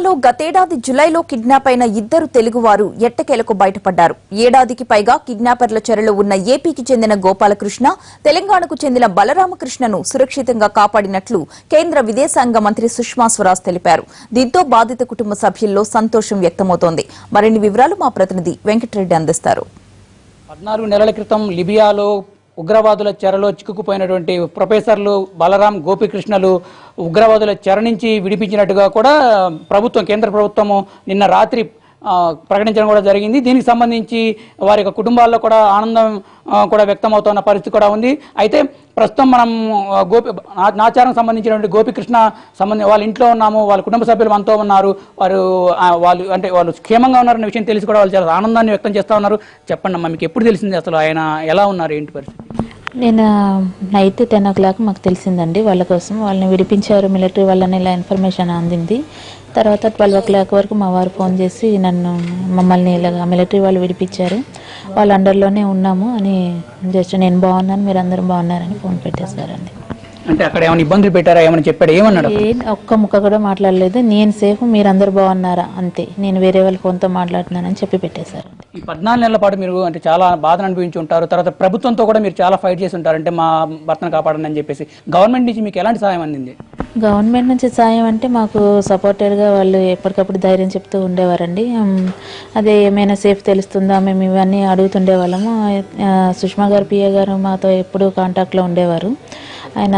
లో గతేడాది జులైలో కిడ్నాప్ అయిన ఇద్దరు తెలుగువారు ఎట్టకేలకు బయటపడ్డారు. ఏడాదికి పైగా కిడ్నాపర్ల చెరలో ఉన్న ఏపీకి చెందిన గోపాలకృష్ణ తెలంగాణకు చెందిన బలరామకృష్ణను సురక్షితంగా కాపాడినట్లు కేంద్ర విదేశాంగ మంత్రి సుష్మా స్వరాజ్ తెలిపారు. దీంతో బాధిత కుటుంబ సభ్యుల్లో సంతోషం వ్యక్తమవుతోంది. మరిన్ని వివరాలు మా ప్రతినిధి వెంకటరెడ్డి అందిస్తారు. పద్నాలుగు నెలల క్రితం లిబియాలో ఉగ్రవాదుల చెరలో చిక్కుకుపోయినటువంటి ప్రొఫెసర్లు బలరాం గోపికృష్ణలు ఉగ్రవాదుల చెర నుంచి విడిపించినట్టుగా కూడా ప్రభుత్వం కేంద్ర ప్రభుత్వము నిన్న రాత్రి ప్రకటించడం కూడా జరిగింది. దీనికి సంబంధించి వారి యొక్క కుటుంబాల్లో కూడా ఆనందం కూడా వ్యక్తమవుతున్న పరిస్థితి కూడా ఉంది. అయితే ప్రస్తుతం మనం గోపి నాచారం సంబంధించినటువంటి గోపికృష్ణ సంబంధించి వాళ్ళ ఇంట్లో ఉన్నాము వాళ్ళ కుటుంబ సభ్యులు మనతో ఉన్నారు. వారు వాళ్ళు అంటే వాళ్ళు క్షేమంగా ఉన్నారన్న విషయం తెలిసి కూడా వాళ్ళు చాలా ఆనందాన్ని వ్యక్తం చేస్తూ ఉన్నారు. చెప్పండి అమ్మా మీకు ఎప్పుడు తెలిసింది అసలు ఆయన ఎలా ఉన్నారు ఏంటి పరిస్థితి? నేను నైట్ టెన్ ఓ క్లాక్ మాకు తెలిసిందండి. వాళ్ళ కోసం వాళ్ళని విడిపించారు. మిలిటరీ వాళ్ళని ఇలా ఇన్ఫర్మేషన్ అందింది. తర్వాత ట్వెల్వ్ ఓ క్లాక్ వరకు మా వారు ఫోన్ చేసి నన్ను మమ్మల్ని ఇలాగా మిలిటరీ వాళ్ళు విడిపించారు. వాళ్ళ అండర్లోనే ఉన్నాము అని జస్ట్ నేను బాగున్నాను మీరు అందరూ బాగున్నారని ఫోన్ పెట్టేశారండి. అంటే అక్కడ ఏమైనా ఇబ్బందులు పెట్టారా? ఏమైనా చెప్పాడు? ఏమన్నాడు ఒక్క ముక్క కూడా మాట్లాడలేదు. నేను సేఫ్ మీరందరూ బాగున్నారా? అంతే. నేను వేరే వాళ్ళ ఫోన్తో మాట్లాడుతున్నానని చెప్పి పెట్టేశారండి ఈ పద్నాలుగు నెలల పాటు మీరు అంటే చాలా బాధను అనుభవించి ఉంటారు. తర్వాత ప్రభుత్వంతో కూడా మీరు చాలా ఫైట్ చేసి ఉంటారు. అంటే మా భర్తను కాపాడండి అని చెప్పేసి. గవర్నమెంట్ నుంచి మీకు ఎలాంటి సహాయం అందింది? గవర్నమెంట్ నుంచి సాయం అంటే మాకు సపోర్టెడ్గా వాళ్ళు ఎప్పటికప్పుడు ధైర్యం చెప్తూ ఉండేవారండి. అదే ఏమైనా సేఫ్ తెలుస్తుందా? మేము ఇవన్నీ అడుగుతుండే వాళ్ళము సుష్మా గారు పిఏ గారు మాతో ఎప్పుడు కాంటాక్ట్లో ఉండేవారు. ఆయన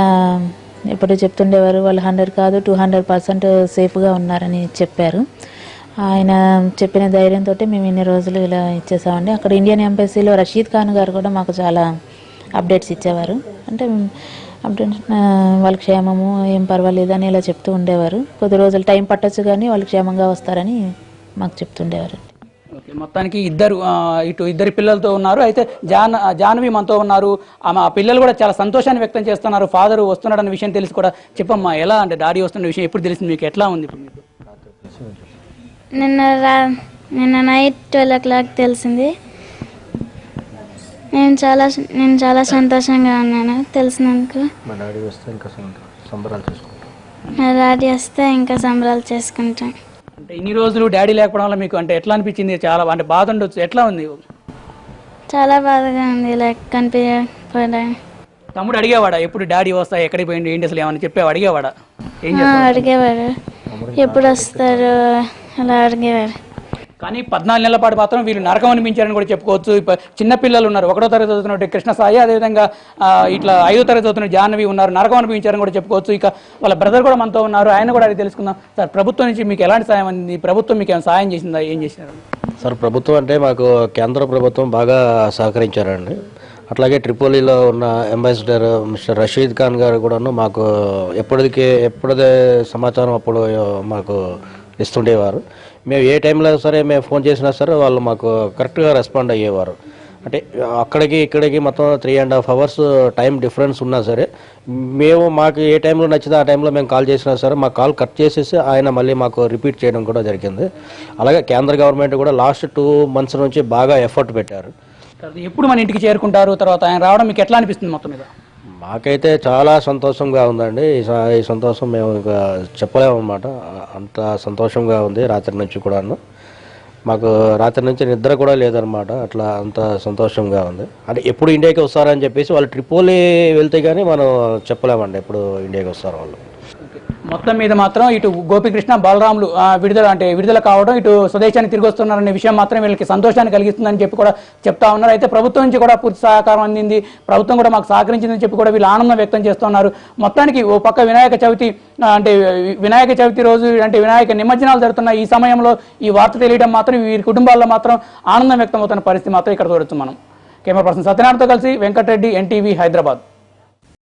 ఎప్పుడు చెప్తుండేవారు వాళ్ళు హండ్రెడ్ కాదు టూ హండ్రెడ్ పర్సెంట్ సేఫ్గా ఉన్నారని చెప్పారు. ఆయన చెప్పిన ధైర్యంతో మేము ఇన్ని రోజులు ఇలా ఇచ్చేసామండి. అక్కడ ఇండియన్ ఎంబసీలో రషీద్ ఖాన్ గారు కూడా మాకు చాలా అప్డేట్స్ ఇచ్చేవారు. అంటే అప్డేట్ వాళ్ళ క్షేమము ఏం పర్వాలేదు అని ఇలా చెప్తూ ఉండేవారు. కొద్ది రోజులు టైం పట్టచ్చు కానీ వాళ్ళు క్షేమంగా వస్తారని మాకు చెప్తుండేవారు. ఓకే మొత్తానికి ఇద్దరు ఇటు ఇద్దరు పిల్లలతో ఉన్నారు. అయితే జాన్ జాహ్నవి మనతో ఉన్నారు. ఆమె ఆ పిల్లలు కూడా చాలా సంతోషాన్ని వ్యక్తం చేస్తున్నారు. ఫాదర్ వస్తున్నాడు అన్న విషయం తెలిసి కూడా చెప్పమ్మా ఎలా అంటే డాడీ వస్తున్న విషయం ఎప్పుడు తెలిసింది మీకు? ఎట్లా ఉంది ఇప్పుడు మీకు? నిన్న రా నిన్న నైట్ ట్వెల్వ్ ఓ క్లాక్ తెలిసింది. నేను చాలా నేను చాలా సంతోషంగా ఉన్నాను తెలిసినందుకు. మా డాడీ వస్తే ఇంకా సంబరాలు చేసుకుంటాం. మా డాడీ వస్తే ఇంకా సంబరాలు చేసుకుంటాం. అంటే ఇన్ని రోజులు డాడీ లేకపోవడం వల్ల మీకు అంటే ఎట్లా అనిపించింది? చాలా అంటే బాధ ఉండొచ్చు. ఎట్లా ఉంది? చాలా బాధగా ఉంది. తమ్ముడు అడిగేవాడా? ఎప్పుడు డాడీ వస్తా ఎక్కడికి పోయింది ఏంటి అసలు? ఏమని చెప్పేవా అడిగేవాడా? ఏం ఆ, అడిగేవారు ఎప్పుడు వస్తారు? అలా అడిగేవారు కానీ పద్నాలుగు నెలల పాటు మాత్రం వీళ్ళు నరకం అనిపించారని కూడా చెప్పుకోవచ్చు. ఇప్పుడు చిన్నపిల్లలు ఉన్నారు. ఒకటో తరగతి చదువుతున్నట్టు కృష్ణ సాయి అదేవిధంగా ఇట్లా ఐదో తరగతి చదువుతున్న జాహ్నవి ఉన్నారు. నరకం అనిపించారని కూడా చెప్పుకోవచ్చు. ఇక వాళ్ళ బ్రదర్ కూడా మనతో ఉన్నారు. ఆయన కూడా అది తెలుసుకుందాం. సార్ ప్రభుత్వం నుంచి మీకు ఎలాంటి సాయం అంది ప్రభుత్వం మీకు ఏమైనా సాయం చేసిందా? ఏం చేశారు? సార్ ప్రభుత్వం అంటే మాకు కేంద్ర ప్రభుత్వం బాగా సహకరించారండి. అట్లాగే ట్రిపోలీలో ఉన్న అంబాసిడర్ మిస్టర్ రషీద్ ఖాన్ గారు కూడాను మాకు ఎప్పటికే ఎప్పుడదే సమాచారం అప్పుడు మాకు ఇస్తుండేవారు. మేము ఏ టైంలో సరే మేము ఫోన్ చేసినా సరే వాళ్ళు మాకు కరెక్ట్గా రెస్పాండ్ అయ్యేవారు. అంటే అక్కడికి ఇక్కడికి మొత్తం three and half hours time difference ఉన్నా సరే మేము మాకు ఏ టైంలో నచ్చితే ఆ టైంలో మేము కాల్ చేసినా సరే మా కాల్ కట్ చేసేసి ఆయన మళ్ళీ మాకు రిపీట్ చేయడం కూడా జరిగింది. అలాగే కేంద్ర గవర్నమెంట్ కూడా లాస్ట్ టూ మంత్స్ నుంచి బాగా ఎఫర్ట్ పెట్టారు. ఎప్పుడు మన ఇంటికి చేరుకుంటారు? తర్వాత ఆయన రావడం మీకు ఎట్లా అనిపిస్తుంది మొత్తం మీద? మాకైతే చాలా సంతోషంగా ఉందండి. ఈ స- ఈ సంతోషం మేము ఇంకా చెప్పలేము అనమాట అంత సంతోషంగా ఉంది రాత్రి నుంచి కూడాను. మాకు రాత్రి నుంచి నిద్ర కూడా లేదనమాట అట్లా అంత సంతోషంగా ఉంది. అంటే ఎప్పుడు ఇండియాకి వస్తారని చెప్పేసి వాళ్ళు ట్రిపోలి వెళ్తే కానీ మనం చెప్పలేమండి. ఎప్పుడు ఇండియాకి వస్తారు వాళ్ళు. మొత్తం మీద మాత్రం ఇటు గోపికృష్ణ బలరాములు విడుదల అంటే విడుదల కావడం ఇటు స్వదేశానికి తిరిగి వస్తున్నారనే విషయం మాత్రం వీళ్ళకి సంతోషాన్ని కలిగిస్తుందని చెప్పి కూడా చెప్తా ఉన్నారు. అయితే ప్రభుత్వం నుంచి కూడా పూర్తి సహకారం అందింది. ప్రభుత్వం కూడా మాకు సహకరించిందని చెప్పి కూడా వీళ్ళు ఆనందం వ్యక్తం చేస్తున్నారు. మొత్తానికి ఓ పక్క వినాయక చవితి అంటే వినాయక చవితి రోజు అంటే వినాయక నిమజ్జనాలు జరుగుతున్న ఈ సమయంలో ఈ వార్త తెలియడం మాత్రం వీరి కుటుంబాల్లో మాత్రం ఆనందం వ్యక్తం అవుతున్న పరిస్థితి మాత్రం ఇక్కడ చూడొచ్చు మనం. కెమెరా పర్సన్ సత్యనారాయణతో కలిసి వెంకటరెడ్డి ఎన్టీవీ హైదరాబాద్.